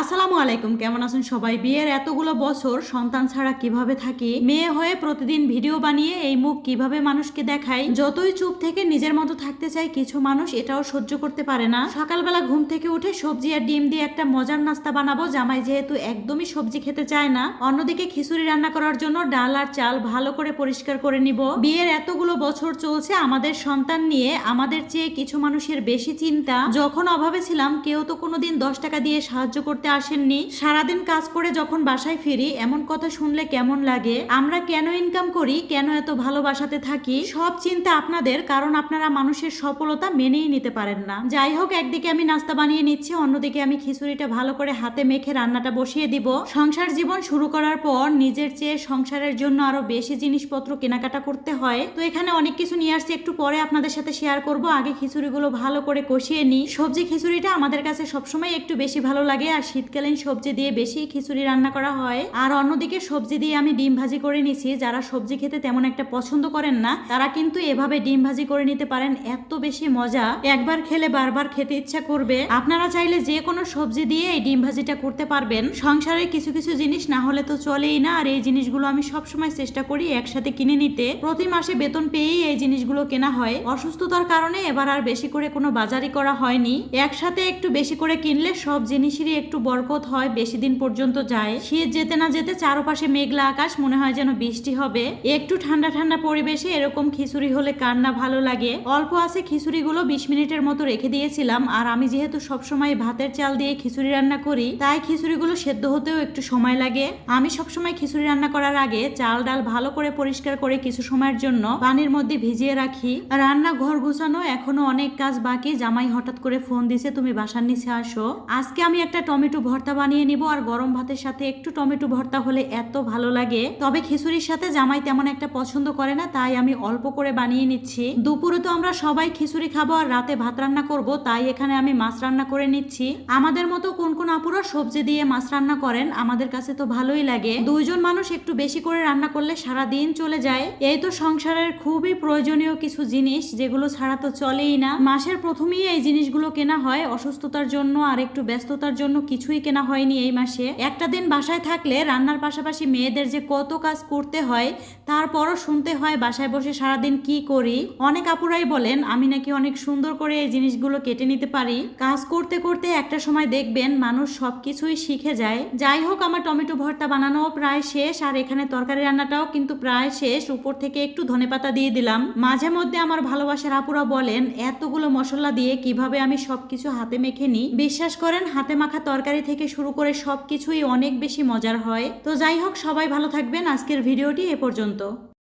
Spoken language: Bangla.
আসসালামু আলাইকুম, কেমন আছেন সবাই? বিয়ের এতগুলো বছর সন্তান ছাড়া কীভাবে থাকি? মেয়ে হয়ে প্রতিদিন ভিডিও বানিয়ে এই মুখ কীভাবে মানুষকে দেখাই? যতই চুপ থেকে নিজের মতো থাকতে চাই, কিছু মানুষ এটাও সহ্য করতে পারে না। সকালবেলা ঘুম থেকে উঠে সবজি আর ডিম দিয়ে একটা মজার নাস্তা বানাবো। জামাই যেহেতু একদমই সবজি খেতে চায় না, অন্যদিকে খিচুড়ি রান্না করার জন্য ডাল আর চাল ভালো করে পরিষ্কার করে নিব। বিয়ের এতগুলো বছর চলছে আমাদের সন্তান নিয়ে, আমাদের চেয়ে কিছু মানুষের বেশি চিন্তা। যখন অভাবে ছিলাম, কেউ তো কোনোদিন দশ টাকা দিয়ে সাহায্য করতে আসেননি। সারাদিন কাজ করে যখন বাসায় ফিরি, এমন কথা শুনলে কেমন লাগে? আমরা কেন ইনকাম করি? কেন এত ভালোবাসাতে থাকি? সব চিন্তা আপনাদের, কারণ আপনারা মানুষের সফলতা মেনেই নিতে পারেন না। যাই হোক, একদিকে আমি নাস্তা বানিয়ে নিচ্ছি, অন্যদিকে আমি খিচুড়িটা ভালো করে হাতে মেখে রান্নাটা বসিয়ে দিব। সংসার জীবন শুরু করার পর নিজের চেয়ে সংসারের জন্য আরও বেশি জিনিসপত্র কেনাকাটা করতে হয়। তো এখানে অনেক কিছু নিয়ে আসছি, একটু পরে আপনাদের সাথে শেয়ার করব। আগে খিচুড়িগুলো ভালো করে কষিয়ে নিই। সবজি খিচুড়িটা আমাদের কাছে সবসময় একটু বেশি ভালো লাগে, আর শীতকালীন সবজি দিয়ে বেশি খিচুড়ি রান্না করা হয়। আর অন্যদিকে সবজি দিয়ে আমি ডিম ভাজি করে নিছি। যারা সবজি খেতে তেমন একটা পছন্দ করেন না, তারা কিন্তু এভাবে ডিম ভাজি করে নিতে পারেন। এত বেশি মজা। একবার খেলে বারবার খেতে ইচ্ছা করবে। আপনারা চাইলে যে কোনো সবজি দিয়ে এই ডিম ভাজিটা করতে পারবেন। সংসারে কিছু কিছু জিনিস না হলে তো চলেই না। আর এই জিনিসগুলো আমি সবসময় চেষ্টা করি একসাথে কিনে নিতে। প্রতি মাসে বেতন পেয়েই এই জিনিসগুলো কেনা হয়। অসুস্থতার কারণে এবার আর বেশি করে কোনো বাজারই করা হয়নি। একসাথে একটু বেশি করে কিনলে সব জিনিসেরই একটু বরকত হয়, বেশি দিন পর্যন্ত যায়। শীত যেতে না যেতে চারপাশে মেঘলা আকাশ, মনে হয় যেন বৃষ্টি হবে। একটু ঠান্ডা ঠান্ডা পরিবেশে এরকম খিচুড়ি হলে কার না ভালো লাগে। অল্প আছে খিচুড়িগুলো বিশ মিনিটের মতো রেখে দিয়েছিলাম, আর আমি যেহেতু সবসময় ভাতের চাল দিয়ে খিচুড়ি রান্না করি, তাই খিচুড়িগুলো সেদ্ধ হতেও একটু সময় লাগে। আমি সবসময় খিচুড়ি রান্না করার আগে চাল ডাল ভালো করে পরিষ্কার করে কিছু সময়ের জন্য পানির মধ্যে ভিজিয়ে রাখি। রান্না ঘর গুছানো এখনও অনেক কাজ বাকি, জামাই হঠাৎ করে ফোন দিছে, তুমি বাসার নিচে আসো। আজকে আমি একটা টমেটো ভর্তা বানিয়ে নিব আর গরম ভাতের সাথে একটু টমেটো ভর্তা হলে এত ভালো লাগে। তবে খিচুড়ির সাথে জামাই তেমন একটা পছন্দ করে না, তাই আমি অল্প করে বানিয়ে নিচ্ছি। দুপুরে তো আমরা সবাই খিচুড়ি খাব আর রাতে ভাত রান্না করব, তাই এখানে আমি মাছ রান্না করে নিচ্ছি। আমাদের মতো কোন কোন আপুরা সবজি দিয়ে মাছ রান্না করেন, আমাদের কাছে তো ভালোই লাগে। দুইজন মানুষ একটু বেশি করে রান্না করলে সারা দিন চলে যায়। এই তো সংসারের খুবই প্রয়োজনীয় কিছু জিনিস, যেগুলো ছাড়া তো চলেই না। মাসের প্রথমেই এই জিনিসগুলো কেনা হয় অসুস্থতার জন্য আর একটু ব্যস্ততার জন্য কিছুই কেনা হয়নি এই মাসে। একটা দিন বাসায় থাকলে রান্নার পাশাপাশি মেয়েদের যে কত কাজ করতে হয়, তারপরও শুনতে হয় বাসায় বসে সারাদিন কি করি। অনেক আপুরাই বলেন, আমি নাকি অনেক সুন্দর করে এই জিনিসগুলো কেটে নিতে পারি। কাজ করতে করতে একটা সময় দেখবেন মানুষ সব কিছুই শিখে যায়। যাই হোক, আমার টমেটো ভর্তা বানানো প্রায় শেষ, আর এখানে তরকারি রান্নাটাও কিন্তু প্রায় শেষ। উপর থেকে একটু ধনেপাতা দিয়ে দিলাম। মাঝে মধ্যে আমার ভালোবাসার আপুরা বলেন, এতগুলো মশলা দিয়ে কীভাবে আমি সবকিছু হাতে মেখে নিই? বিশ্বাস করেন, হাতে মাখা তরকারি থেকে শুরু করে সব কিছুই অনেক বেশি মজার হয়। তো যাই হোক, সবাই ভালো থাকবেন। আজকের ভিডিওটি এ পর্যন্ত।